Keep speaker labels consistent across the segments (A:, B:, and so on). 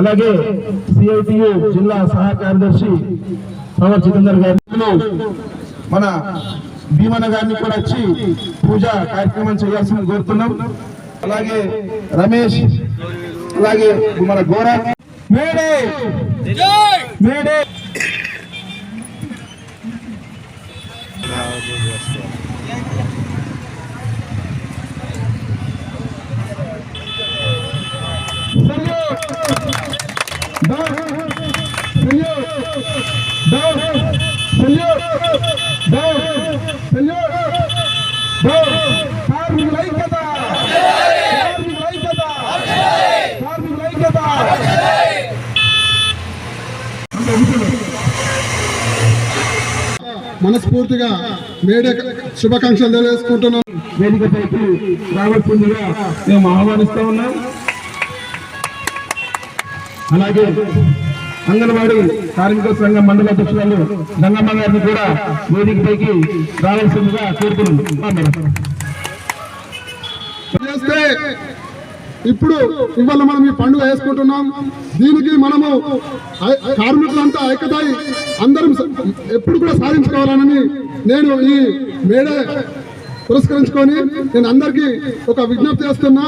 A: అలాగే సిఐటియు జిల్లా సహాయ కార్యదర్శి పవర్ జితేందర్ గారు. మన భీమన గారిని కూడా వచ్చి పూజ కార్యక్రమం చేయాల్సింది కోరుతున్నాం. అలాగే రమేష్ అలాగే మన Gora. May Day! May Day!
B: మనస్ఫూర్తిగా మేడే శుభాకాంక్షలు తెలియజేసుకుంటున్నాం.
A: వేదికపైకి రావాల్సిందిగా మేము ఆహ్వానిస్తా ఉన్నాం. అలాగే అంగన్వాడీ కార్మిక సంఘం మండల అధ్యక్షురాలు గంగమ్మ గారిని కూడా వేదికపైకి రావాల్సిందిగా కోరుతున్నాం.
B: ఇప్పుడు ఇవాళ మనం ఈ పండుగ వేసుకుంటున్నాం దీనికి మనము కార్మికులంతా ఐక్యతై అందరం ఎప్పుడు కూడా సాధించుకోవాలని నేను ఈ మేడే పురస్కరించుకొని నేను అందరికీ ఒక విజ్ఞప్తి చేస్తున్నా.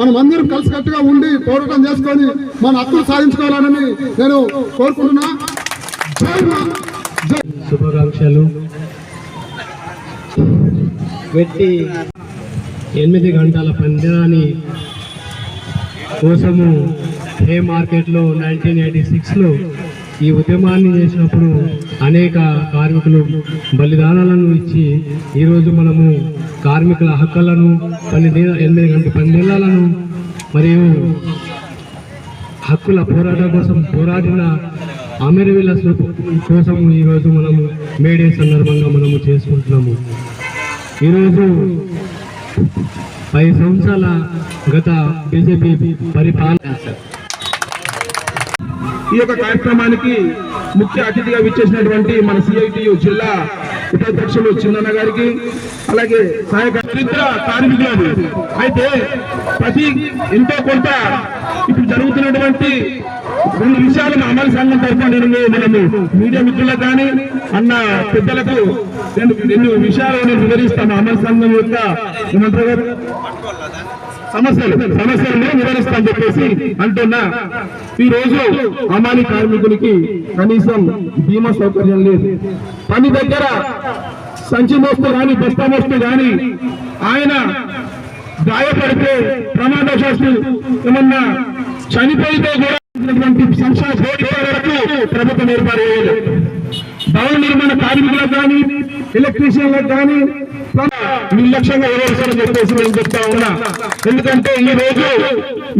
B: మనం అందరం కలిసికట్టుగా ఉండి పోరాటం చేసుకొని మన హక్కులు సాధించుకోవాలని నేను కోరుకుంటున్నా.
C: శుభాకాంక్షలు. ఎనిమిది గంటల పందిరాన్ని కోసము హే మార్కెట్లో నైన్టీన్ ఎయిటీ సిక్స్లో ఈ ఉద్యమాన్ని చేసినప్పుడు అనేక కార్మికులు బలిదానాలను ఇచ్చి ఈరోజు మనము కార్మికుల హక్కులను పని ఎనిమిది గంటల పని నెలలను మరియు హక్కుల పోరాటం కోసం పోరాడిన అమరవీల కోసం ఈరోజు మనము మేడే సందర్భంగా మనము చేసుకుంటున్నాము. ఈరోజు ఐదు సంవత్సరాల గత బీజేపీ పరిపాలన
A: ఈ యొక్క కార్యక్రమానికి ముఖ్య అతిథిగా విచ్చేసినటువంటి మన సిఐటియు జిల్లా ఉపాధ్యక్షులు చిన్నన్న గారికి అలాగే సహాయక చరిత్ర కార్మికులు అయితే ప్రతి ఎంతో కొంత ఇప్పుడు జరుగుతున్నటువంటి రెండు విషయాలు మా అమలు సంఘం తరఫున నేను మనము మీడియా మిత్రులకు కానీ అన్న పెద్దలకు నేను రెండు విషయాలను వివరిస్తాను. అమర సంఘం యొక్క గారు? సమస్యలు సమస్యలను వివరిస్తాను చెప్పేసి అంటున్నా. ఈ రోజు అమాని కార్మికునికి కనీసం బీమా సౌకర్యం లేదు. పని దగ్గర సంచి మోస్తూ గాని బస్తా మోస్తూ కానీ ఆయన గాయపడితే ప్రమాదశాస్తు ఏమన్నా చనిపోయితే కూడా ఉన్నటువంటి ప్రభుత్వం ఏర్పాటు చేయలేదు. భవన నిర్మాణ కార్మికులకు కానీ ఎలక్ట్రీషియన్లకు కానీ నిర్లక్ష్యంగా వ్యవహరిస్తారని చెప్పేసి నేను చెప్తా ఉన్నా. ఎందుకంటే ఈ రోజు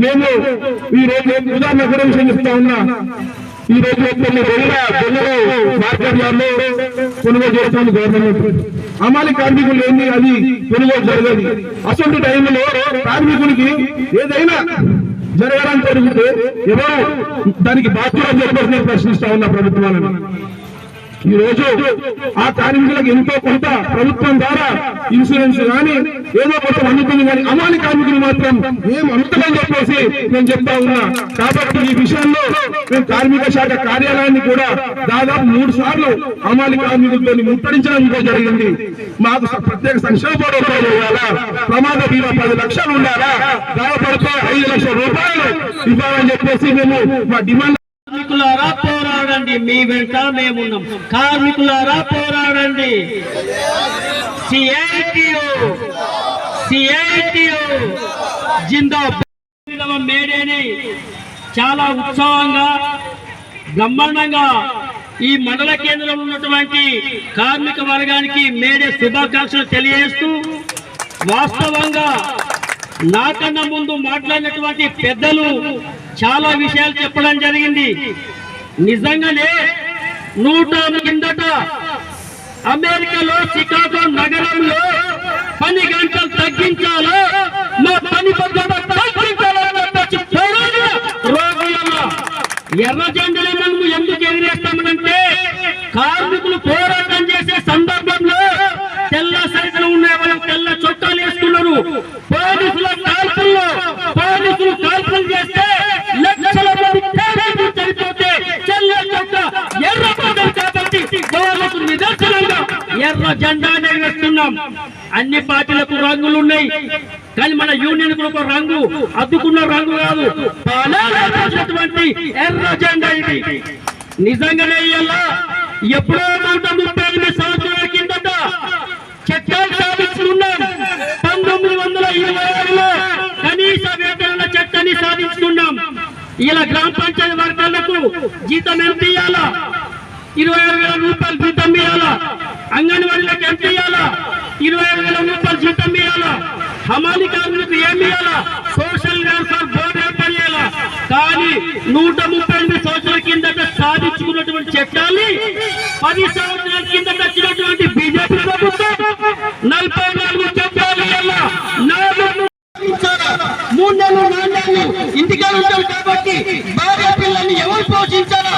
A: మేము ఈ రోజు ఉదాహరణ గురించి చెప్తా ఉన్నా. ఈ రోజు కొన్ని రోజుల గొల్లలు కొనుగోలు చేస్తాను గవర్నమెంట్. అమాలి కార్మికులు ఏంది? అది కొనుగోలు జరగదు. అసలు టైంలో కార్మికునికి ఏదైనా జరగడానికి జరిగితే ఎవరు? దానికి బాధ్యత చెప్పేసి నేను ప్రశ్నిస్తా ఉన్నా ప్రభుత్వాలను. ఈ రోజు ఆ కార్మికులకు ఎంతో కొంత ప్రభుత్వం ద్వారా ఇన్సూరెన్స్ కానీ ఏదో కొంత అందుతుంది కానీ అమాలి కార్మికులు మాత్రం ఏం అందుతుందని చెప్పేసి నేను చెప్తా ఉన్నా. కాబట్టి ఈ విషయంలో మేము కార్మిక శాఖ కార్యాలయాన్ని కూడా దాదాపు మూడు సార్లు అమాలి కార్మికులతో ముట్టడించడం కూడా జరిగింది. మాకు ప్రత్యేక సంక్షేమ బోర్డు రూపాయలు ఇవ్వాలా? ప్రమాద బీమా పది లక్షలు ఉండాలా? గాయపడితే ఐదు లక్షల రూపాయలు ఇవ్వాలని చెప్పేసి మేము మా డిమాండ్
D: కార్మికులారా పోరాడండి మీ వెంట మేమున్నాం. కార్మికులారా పోరాడండి. సిఐటియు సిఐటియు జిందాబాద్ మేడేని చాలా ఉత్సాహంగా బ్రహ్మాండంగా ఈ మండల కేంద్రంలో ఉన్నటువంటి కార్మిక వర్గానికి మేడే శుభాకాంక్షలు తెలియజేస్తూ వాస్తవంగా నాకన్నా ముందు మాట్లాడినటువంటి పెద్దలు చాలా విషయాలు చెప్పడం జరిగింది. నిజంగానే నూట కిందట అమెరికాలో చికాగో నగరంలో పని గంటలు తగ్గించాలో? మా పని పద్ధతి ఎర్ర జెండలు మనము ఎందుకు ఎగిరేస్తామనంటే కార్మికులు పోరాటం చేసే సందర్భం ఎర్ర జెండానే వేస్తున్నాం. అన్ని పార్టీలకు రంగులు ఉన్నాయి. కానీ మన యూనియన్కు ఒక రంగు అద్దుకున్న రంగు కాదు. ఎర్ర జెండా ఇది. నిజంగానే ఇలా ఎప్పుడో నూట ముప్పై ఎనిమిది సంవత్సరాల కిందట చట్టాలు సాధించుకున్నాం. పంతొమ్మిది వందల ఇరవై ఆరులో కనీస వేతనాల చట్టాన్ని సాధించుకున్నాం. ఇలా గ్రామ పంచాయతీ వర్గాలకు జీతం ఎంత ఇవ్వాలా ఇరవై ఆరు వేల రూపాయలు జీతం ఇవ్వాలా అంగన్వాడీలకు ఎంత ఇవ్వాలా ఇరవై ఐదు వేల రూపాయలు జీతం ఇవ్వాలా? హమాలి కార్మికులకు ఏమి ఇవ్వాలా? సోషల్ వెల్ఫేర్ బోర్డు ఏర్పాటు చేయాలా? కానీ నూట ముప్పై ఎనిమిది సంవత్సరాల కిందట సాధించుకున్నటువంటి చట్టాన్ని పది సంవత్సరాల కిందట వచ్చినటువంటి బీజేపీ ప్రభుత్వం నలభై నాలుగు చట్టాలు నాలుగు మూడు నెలలు నాలుగు నెలలు ఇంటికే ఉంటారు కాబట్టి భార్య పిల్లల్ని ఎవరు పిల్ల